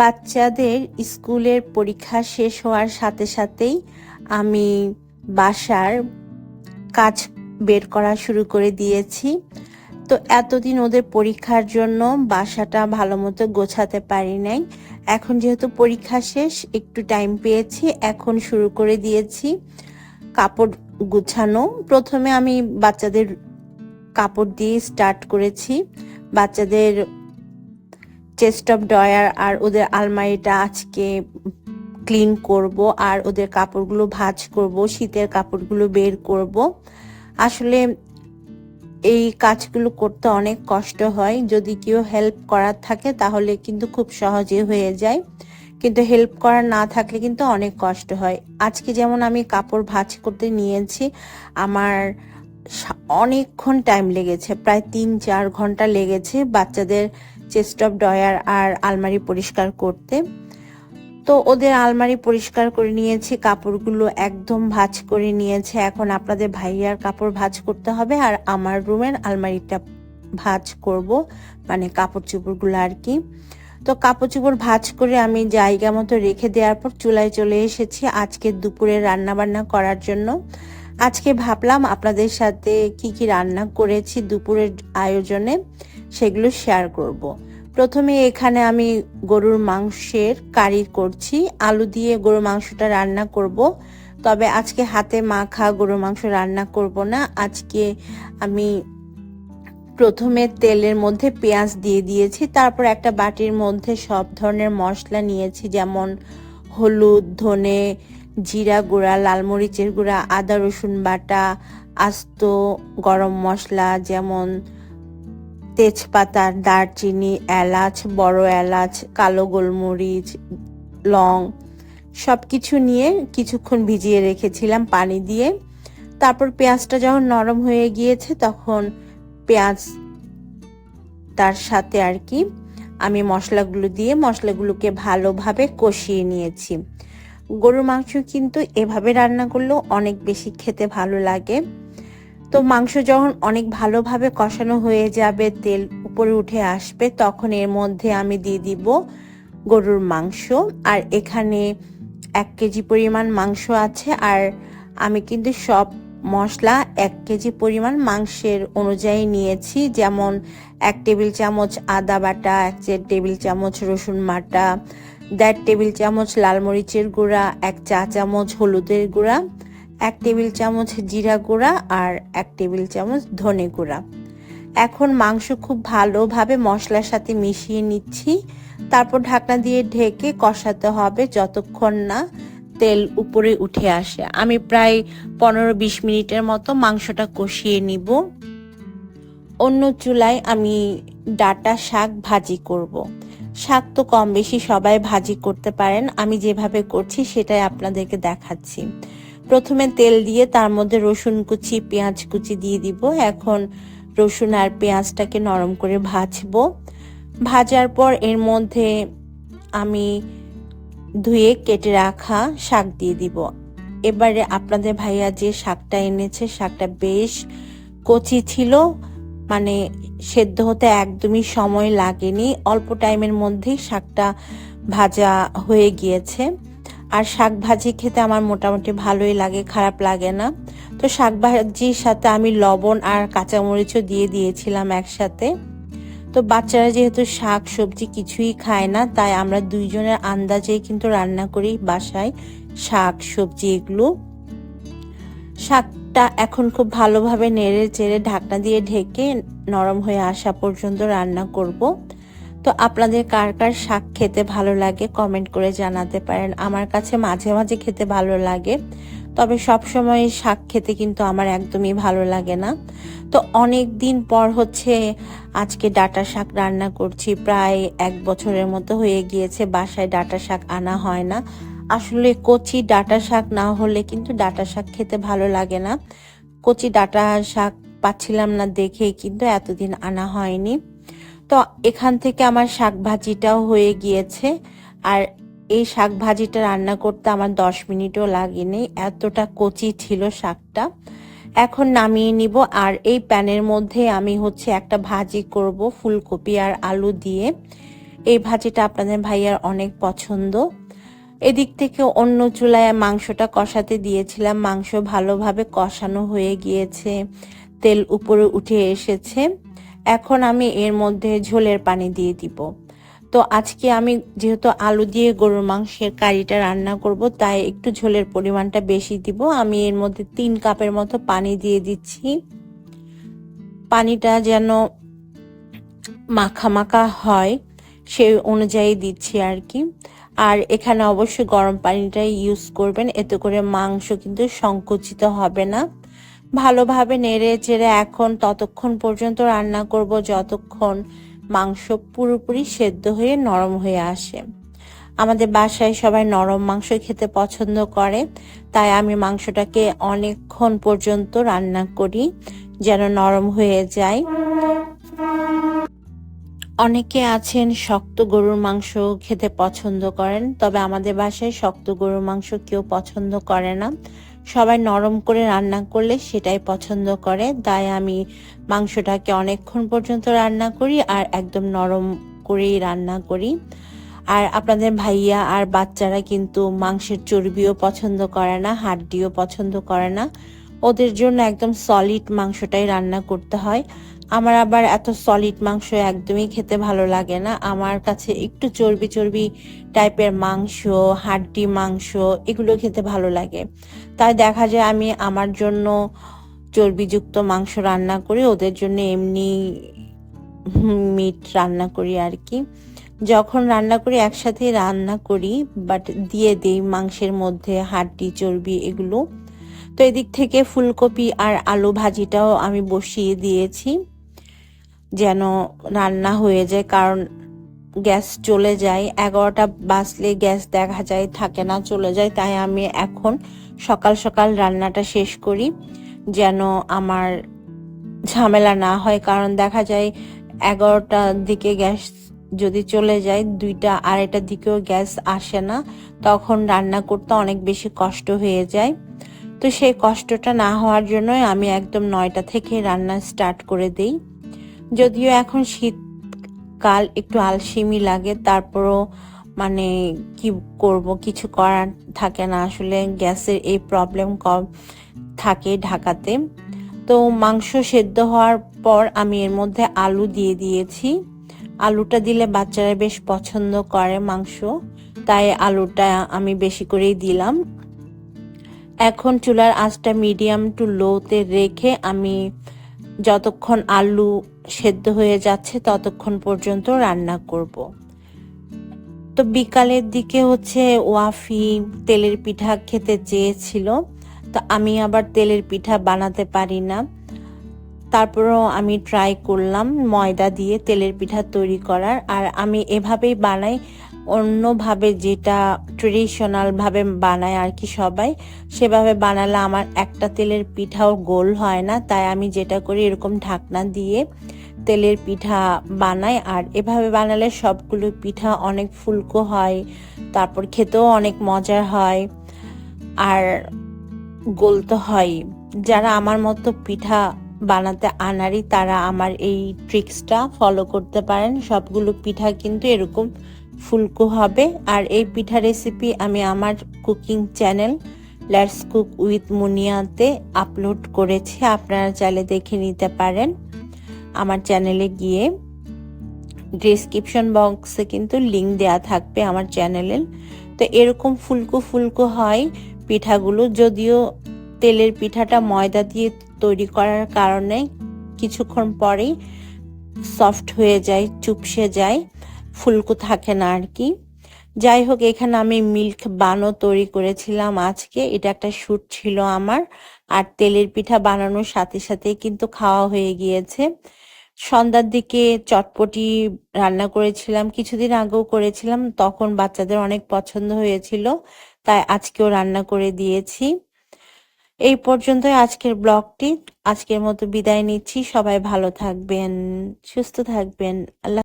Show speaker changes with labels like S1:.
S1: বাচ্চাদের স্কুলের পরীক্ষা শেষ হওয়ার সাথে সাথেই আমি বাসার কাজ বের করা শুরু করে দিয়েছি। তো এতদিন ওদের পরীক্ষার জন্য বাসাটা ভালো মতো গোছাতে পারি নাই। এখন যেহেতু পরীক্ষা শেষ, একটু টাইম পেয়েছি, এখন শুরু করে দিয়েছি কাপড় গুছানো। প্রথমে আমি বাচ্চাদের কাপড় দিয়ে স্টার্ট করেছি। বাচ্চাদের চেস্ট অফ ডয়ার আর ওদের আলমারিটা আজকে ক্লিন করব আর ওদের কাপড়গুলো ভাঁজ করব, শীতের কাপড়গুলো বের করব। আসলে এই কাজগুলো করতে অনেক কষ্ট হয়, যদি কেউ হেল্প করার থাকে তাহলে কিন্তু খুব সহজে হয়ে যায়। কিন্তু হেল্প করা না থাকলে কিন্তু অনেক কষ্ট হয়। আজকে যেমন আমি কাপড় ভাঁজ করতে নিয়েছি, আমার অনেকক্ষণ টাইম লেগেছে, প্রায় তিন চার ঘণ্টা লেগেছে বাচ্চাদের চেস্ট অফ ডয়ার আর আলমারি পরিষ্কার করতে। তো ওদের আলমারি পরিষ্কার করে নিয়েছি, কাপড়গুলো একদম ভাঁজ করে নিয়েছে। এখন আপনাদের ভাইয়ার কাপড় ভাঁজ করতে হবে আর আমার রুমের আলমারিটা ভাঁজ করব মানে কাপড় চোপড়গুলো আর কি। তো কাপড় চোপড় ভাঁজ করে আমি জায়গা মতো রেখে দেওয়ার পর চুলায় চলে এসেছি আজকে দুপুরে রান্না বান্না করার জন্য। আজকে ভাবলাম আপনাদের সাথে কি কি রান্না করেছি দুপুরের আয়োজনে। সেগুলো শেয়ার করব। প্রথমে এখানে আমি গরুর মাংসের কারি করছি, আলু দিয়ে গরুর মাংসটা রান্না করব। তবে আজকে হাতে মাখা গরুর মাংস রান্না করব না আজকে আমি প্রথমে তেলের মধ্যে পেঁয়াজ দিয়ে দিয়েছি, তারপর একটা বাটির মধ্যে সব ধরনের মশলা নিয়েছি, যেমন হলুদ, ধনে জিরা গুঁড়া, লাল মরিচের গুঁড়া, আদা রসুন বাটা, আস্ত গরম মশলা, যেমন তেজপাতা দারচিনি, এলাচ, বড় এলাচ, কালো গোলমরিচ, লং সব কিছু নিয়ে কিছুক্ষণ ভিজিয়ে রেখেছিলাম পানি দিয়ে। তারপর পেঁয়াজটা যখন নরম হয়ে গিয়েছে তখন পেঁয়াজ তার সাথে আর কি আমি মশলাগুলো দিয়ে মশলাগুলোকে ভালোভাবে কষিয়ে নিয়েছি। গরুর মাংস কিন্তু এভাবে রান্না করলেও অনেক বেশি খেতে ভালো লাগে। তো মাংস যখন অনেক ভালোভাবে কষানো হয়ে যাবে, তেল উপরে উঠে আসবে, তখন এর মধ্যে আমি দিয়ে দিব গরুর মাংস। আর এখানে এক কেজি পরিমাণ মাংস আছে, আর আমি কিন্তু সব মশলা এক কেজি পরিমাণ মাংসের অনুযায়ী নিয়েছি। যেমন এক টেবিল চামচ আদা বাটা, এক টেবিল চামচ রসুন বাটা, দেড় টেবিল চামচ লাল মরিচের গুঁড়া, এক চা, চামচ হলুদের গুঁড়া এক টেবিল চামচ জিরা গুঁড়া আর এক টেবিল চামচ ধনে গুঁড়া। এখন মাংস খুব ভালোভাবে মশলার সাথে মিশিয়ে নিচ্ছি। তারপর ঢাকনা দিয়ে ঢেকে কষাতে হবে যতক্ষণ না তেল উপরে উঠে আসে। আমি প্রায় পনেরো বিশ মিনিটের মতো মাংসটা কষিয়ে নিব। অন্য চুলায় আমি ডাটা শাক ভাজি করব। শাক তো কম বেশি সবাই ভাজি করতে পারেন। আমি যেভাবে করছি সেটাই আপনাদেরকে দেখাচ্ছি। প্রথমে তেল দিয়ে তার মধ্যে রসুন কুচি, পেঁয়াজ কুচি দিয়ে দিব। এখন রসুন আর পেঁয়াজটাকে নরম করে ভাজবো। ভাজার পর এর মধ্যে আমি ধুয়ে কেটে রাখা শাক দিয়ে দিব। এবারে আপনাদের ভাইয়া যে শাকটা এনেছে, শাকটা বেশ কচি ছিল। মানে সেদ্ধ হতে একদমই সময় লাগেনি। অল্প টাইমের মধ্যেই শাকটা ভাজা হয়ে গিয়েছে। আর শাক ভাজি খেতে আমার মোটামুটি ভালোই লাগে, খারাপ লাগে না। তো শাক ভাজির সাথে আমি লবণ আর কাঁচামরিচও দিয়ে দিয়েছিলাম একসাথে। তো বাচ্চারা যেহেতু শাক, সবজি কিছুই খায় না, তাই আমরা দুইজনের আন্দাজেই কিন্তু রান্না করি বাসায় শাক, সবজি এগুলো। শাকটা এখন খুব ভালোভাবে নেড়ে চেড়ে ঢাকনা দিয়ে ঢেকে নরম হয়ে আসা পর্যন্ত রান্না করব। তো আপনাদের কার কার শাক খেতে ভালো লাগে কমেন্ট করে জানাতে পারেন। আমার কাছে মাঝে মাঝে খেতে ভালো লাগে, তবে সব সময় শাক খেতে কিন্তু আমার একদমই ভালো লাগে না। তো অনেক দিন পর হচ্ছে আজকে ডাটা শাক রান্না করছি, প্রায় এক বছরের মতো হয়ে গিয়েছে বাসায় ডাটা শাক আনা হয় না। আসলে কচি ডাটা শাক না হলে কিন্তু ডাটা শাক খেতে ভালো লাগে না। কচি ডাটা শাক পাচ্ছিলাম না দেখে কিন্তু এতদিন আনা হয়নি। তো এখান থেকে আমার শাক ভাজিটাও হয়ে গিয়েছে। আর এই শাক ভাজিটা রান্না করতে আমার দশ মিনিটও লাগেনি। এতটা কচি ছিল শাকটা। এখন নামিয়ে নিব। আর এই প্যানের মধ্যে আমি হচ্ছে একটা ভাজি করব ফুলকপি আর আলু দিয়ে। এই ভাজিটা আপনাদের ভাইয়ার অনেক পছন্দ। এদিক থেকে অন্য চুলায় মাংসটা কষাতে দিয়েছিলাম। মাংস ভালোভাবে কষানো হয়ে গিয়েছে। তেল উপরে উঠে এসেছে। এখন আমি এর মধ্যে ঝোলের পানি দিয়ে দিব। তো আজকে আমি যেহেতু আলু দিয়ে গরুর মাংসের কারিটা রান্না করব, তাই একটু ঝোলের পরিমাণটা বেশি দিব। আমি এর মধ্যে তিন কাপের মতো পানি দিয়ে দিচ্ছি। পানিটা যেন মাখা মাখা হয় সেই অনুযায়ী দিচ্ছি আর কি। আর এখানে অবশ্যই গরম পানিটা ইউজ করবেন, এতে করে মাংস কিন্তু সংকুচিত হবে না। ভালোভাবে নেড়ে চেড়ে এখন ততক্ষণ পর্যন্ত রান্না করব যতক্ষণ মাংস পুরোপুরি সেদ্ধ হয়ে নরম হয়ে আসে। আমাদের বাসায় সবাই নরম মাংস খেতে পছন্দ করে, তাই আমি মাংসটাকে অনেকক্ষণ পর্যন্ত রান্না করি যেন নরম হয়ে যায়। অনেকে আছেন শক্ত গরুর মাংস খেতে পছন্দ করেন, তবে আমাদের বাসায় শক্ত গরুর মাংস কেউ পছন্দ করে না। সবাই নরম করে রান্না করলে সেটাই পছন্দ করে। তাই আমি মাংসটাকে অনেকক্ষণ পর্যন্ত রান্না করি আর একদম নরম করেই রান্না করি। আর আপনাদের ভাইয়া আর বাচ্চারা কিন্তু মাংসের চর্বিও পছন্দ করে না, হাড্ডিও পছন্দ করে না। ওদের জন্য একদম সলিড মাংসটাই রান্না করতে হয়। আমার আবার এত সলিড মাংস একদমই খেতে ভালো লাগে না। আমার কাছে একটু চর্বি চর্বি টাইপের মাংস, হাড্ডি মাংস এগুলো খেতে ভালো লাগে। তাই দেখা যায় আমি আমার জন্য চর্বিযুক্ত মাংস রান্না করি, ওদের জন্য এমনি মিট রান্না করি আর কি। যখন রান্না করি একসাথে রান্না করি বাট দিয়ে দিই মাংসের মধ্যে হাড্ডি, চর্বি এগুলো। তো এদিক থেকে ফুলকপি আর আলু ভাজিটাও আমি বসিয়ে দিয়েছি, যেন রান্না হয়ে যায়, কারণ গ্যাস চলে যায়। এগারোটা বাজলে গ্যাস দেখা যায়, থাকে না, চলে যায়, তাই আমি এখন সকাল সকাল রান্নাটা শেষ করি, যেন আমার ঝামেলা না হয়, কারণ দেখা যায় এগারোটার দিকে গ্যাস যদি চলে যায়, দুইটা আড়াইটার দিকেও গ্যাস আসে না, তখন রান্না করতে অনেক বেশি কষ্ট হয়ে যায়। তো সেই কষ্টটা না হওয়ার জন্যই আমি একদম নয়টা থেকে রান্না স্টার্ট করে দিই। যদিও এখন শীতকাল একটু আলসেমি লাগে, তারপরও মানে কি করব, কিছু করার থাকে না। আসলে গ্যাসের এই প্রবলেম কম থাকে ঢাকাতে। তো মাংস সেদ্ধ হওয়ার পর আমি এর মধ্যে আলু দিয়ে দিয়েছি। আলুটা দিলে বাচ্চারা বেশ পছন্দ করে মাংস, তাই আলুটা আমি বেশি করেই দিলাম। এখন চুলার আঁচটা মিডিয়াম টু লোতে রেখে আমি যতক্ষণ আলু সেদ্ধ হয়ে যাচ্ছে ততক্ষণ পর্যন্ত রান্না করব। তো বিকালের দিকে হচ্ছে ওয়াফি তেলের পিঠা খেতে চেয়েছিল, তো আমি আবার তেলের পিঠা বানাতে পারি না তারপরও আমি ট্রাই করলাম ময়দা দিয়ে তেলের পিঠা তৈরি করার, আর আমি এভাবেই বানাই অন্যভাবে যেটা ট্রেডিশনালভাবে বানায় আর কি সবাই, সেভাবে বানালে আমার একটা তেলের পিঠাও গোল হয় না। তাই আমি যেটা করি এরকম ঢাকনা দিয়ে তেলের পিঠা বানাই। আর এভাবে বানালে সবগুলো পিঠা অনেক ফুলকো হয়, তারপর খেতেও অনেক মজার হয়, আর গোল তো হয় যারা আমার মতো পিঠা বানাতে আনারি তারা আমার এই ট্রিক্সটা ফলো করতে পারেন। সবগুলো পিঠা কিন্তু এরকম ফুলকো হবে। আর এই পিঠা রেসিপি আমি আমার cooking channel let's cook with মুনিয়াতে upload করেছি। আপনারা চাইলে দেখে নিতে পারেন আমার চ্যানেলে গিয়ে। ডিসক্রিপশন বক্সে কিন্তু লিঙ্ক দেয়া থাকবে আমার চ্যানেলের তো এরকম ফুলকো ফুলকো হয় পিঠাগুলো। যদিও তেলের পিঠাটা ময়দা দিয়ে তৈরি করার কারণে কিছুক্ষণ পরেই সফট হয়ে যায়, চুপসে যায়। ফুলকো থাকে না আর কি। যাই হোক এখানে আমি মিল্ক বানও তৈরি করেছিলাম আজকে। এটা একটা শ্যুট ছিল আমার। আর তেলের পিঠা বানানোর সাথে সাথে কিন্তু খাওয়া হয়ে গিয়েছে। সন্ধ্যার দিকে চটপটি রান্না করেছিলাম। কিছুদিন আগেও করেছিলাম। তখন বাচ্চাদের অনেক পছন্দ হয়েছিল, তাই আজকেও রান্না করে দিয়েছি। এই পর্যন্তই আজকের ব্লগটি। আজকের মতো বিদায় নিচ্ছি। সবাই ভালো থাকবেন, সুস্থ থাকবেন। আল্লাহ